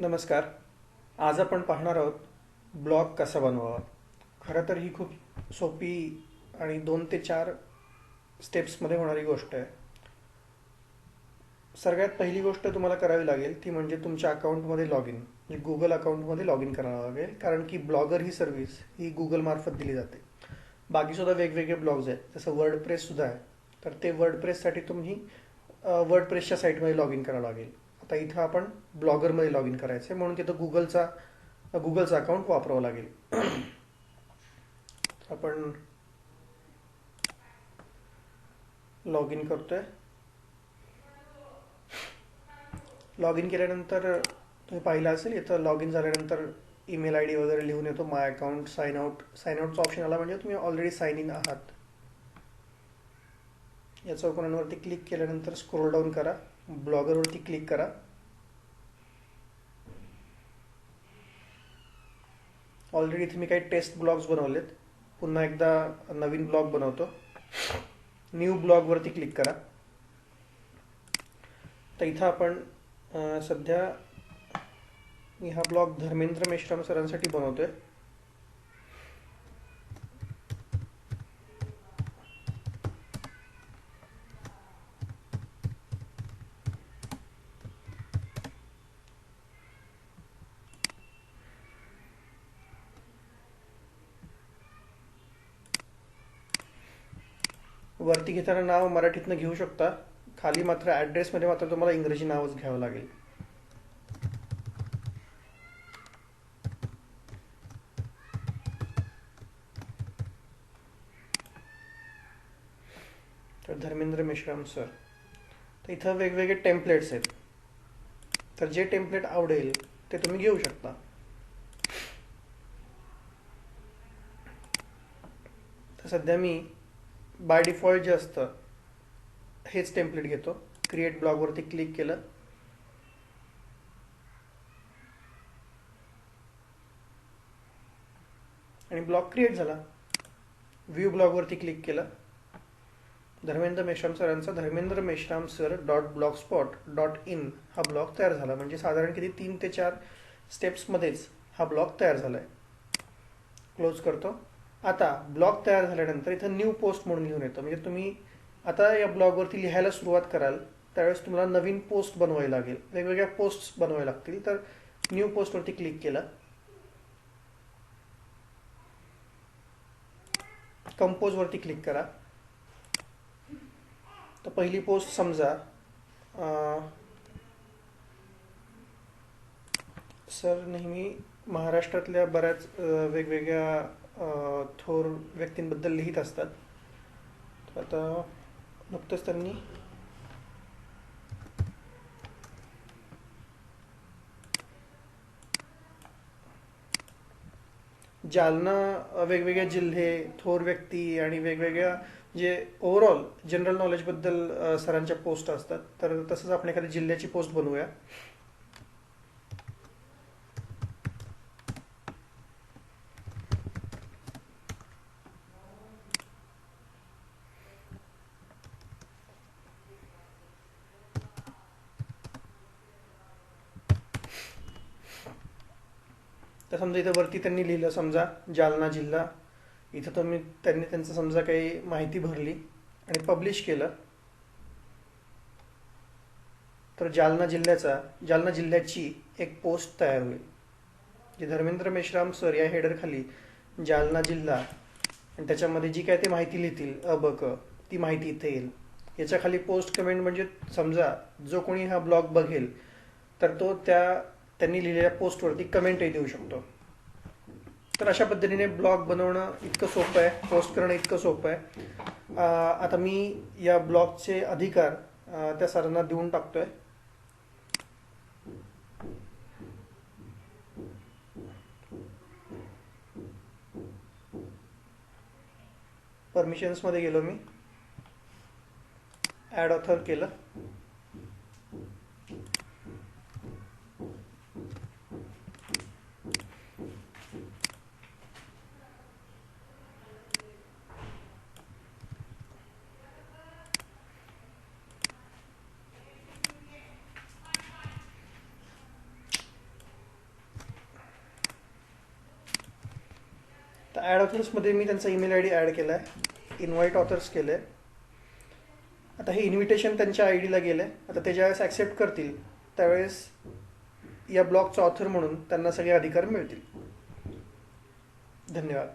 नमस्कार. आज आपण पाहणार आहोत ब्लॉग कसा बनवावा. खरं तर ही खूप सोपी आणि दोन ते चार स्टेप्समध्ये होणारी गोष्ट आहे. सगळ्यात पहिली गोष्ट तुम्हाला करावी लागेल ती म्हणजे तुमच्या अकाउंटमध्ये लॉग इन म्हणजे गुगल अकाउंटमध्ये लॉग इन करावं लागेल. कारण की ब्लॉगर ही सर्व्हिस ही गुगलमार्फत दिली जाते. बाकीसुद्धा वेगवेगळे ब्लॉग्स आहेत. जसं वर्ड प्रेससुद्धा आहे. तर ते वर्ड प्रेससाठी तुम्ही वर्ड प्रेसच्या साईटमध्ये लॉग इन करावं लागेल. आता इथं आपण ब्लॉगरमध्ये लॉग इन करायचं आहे म्हणून तिथं गुगलचा गुगलचं अकाउंट वापरावं लागेल. आपण लॉग इन करतोय. लॉग इन केल्यानंतर तुम्ही पाहिलं असेल इथं लॉग इन झाल्यानंतर ईमेल आय डी वगैरे लिहून येतो my account sign out sign आउटचा option आला म्हणजे तुम्ही ऑलरेडी साइन इन आहात. या चौकोनांवरती क्लिक केल्यानंतर स्क्रोल डाऊन करा. ब्लॉगरवरती क्लिक करा. ऑलरेडी इथे मी काही टेस्ट ब्लॉग्स बनवलेत. पुन्हा एकदा नवीन ब्लॉग बनवतो. न्यू ब्लॉगवरती क्लिक करा. तर इथं आपण सध्या मी हा ब्लॉग धर्मेंद्र मेश्राम सरांसाठी बनवतोय. वरती घेताना नाव मराठीतनं घेऊ शकता. खाली मात्र ॲड्रेसमध्ये मात्र तुम्हाला इंग्रजी नावच घ्यावं लागेल. तर धर्मेंद्र मेश्राम सर तर इथं वेगवेगळे टेम्पलेट्स आहेत. तर जे टेम्पलेट आवडेल ते तुम्ही घेऊ शकता. तर सध्या मी बाय डिफॉल्ट जे असतं हेच टेम्पलेट घेतो. क्रिएट ब्लॉगवरती क्लिक केलं. आणि ब्लॉग क्रिएट झाला. व्ह्यू ब्लॉगवरती क्लिक केलं. धर्मेंद्र मेश्राम सरांचा Dharmendra Meshram sir dot blogspot dot in हा ब्लॉग तयार झाला. म्हणजे साधारण किती? तीन ते चार स्टेप्समध्येच हा ब्लॉग तयार झाला आहे क्लोज करतो. आता ब्लॉग तयार झाल्यानंतर इथं न्यू पोस्ट म्हणून घेऊन येतं. म्हणजे तुम्ही आता या ब्लॉगवरती लिहायला सुरुवात कराल त्यावेळेस तुम्हाला नवीन पोस्ट बनवावी लागेल. वेगवेगळ्या पोस्ट बनवाव्या लागतील. तर न्यू पोस्टवरती क्लिक केलं. कंपोजवरती क्लिक करा. तर पहिली पोस्ट समजा सर नेहमी महाराष्ट्रातल्या बऱ्याच वेगवेगळ्या थोर व्यक्तींबद्दल लिहित असतात. तर आता नुकतंच त्यांनी जालना वेगवेगळे जिल्हे थोर व्यक्ती आणि वेगवेगळ्या जे ओव्हरऑल जनरल नॉलेजबद्दल सरांच्या पोस्ट असतात. तर तसंच आपण एखाद्या जिल्ह्याची पोस्ट बनवूया. तर समजा इथं वरती त्यांनी लिहिलं समजा जालना जिल्हा. इथं तुम्ही त्यांनी त्यांचं समजा काही माहिती भरली आणि पब्लिश केलं. तर जालना जिल्ह्याचा जालना जिल्ह्याची एक पोस्ट तयार होईल. जे धर्मेंद्र मेश्राम सर या हेडरखाली जालना जिल्हा आणि त्याच्यामध्ये जी काय ते माहिती लिहितील अ ब क ती माहिती इथे येईल. याच्या खाली पोस्ट कमेंट म्हणजे समजा जो कोणी हा ब्लॉग बघेल तर तो त्या त्यांनी लिहिलेल्या पोस्टवरती कमेंटही देऊ शकतो. तर अशा पद्धतीने ब्लॉग बनवणं इतकं सोपं आहे पोस्ट करणं इतकं सोपं आहे. आता मी या ब्लॉगचे अधिकार त्या सरांना देऊन टाकतोय. परमिशन्समध्ये गेलो मी. ॲड ऑथर केलं. तर ॲड ऑथर्समध्ये मी त्यांचा ईमेल आय डी ॲड केला आहे इन्व्हाइट ऑथर्स केलं आहे आता हे इन्व्हिटेशन त्यांच्या आय डीला गेलं आहे आता ते ज्यावेळेस ॲक्सेप्ट करतील त्यावेळेस या ब्लॉगचा ऑथर म्हणून त्यांना सगळे अधिकार मिळतील. धन्यवाद.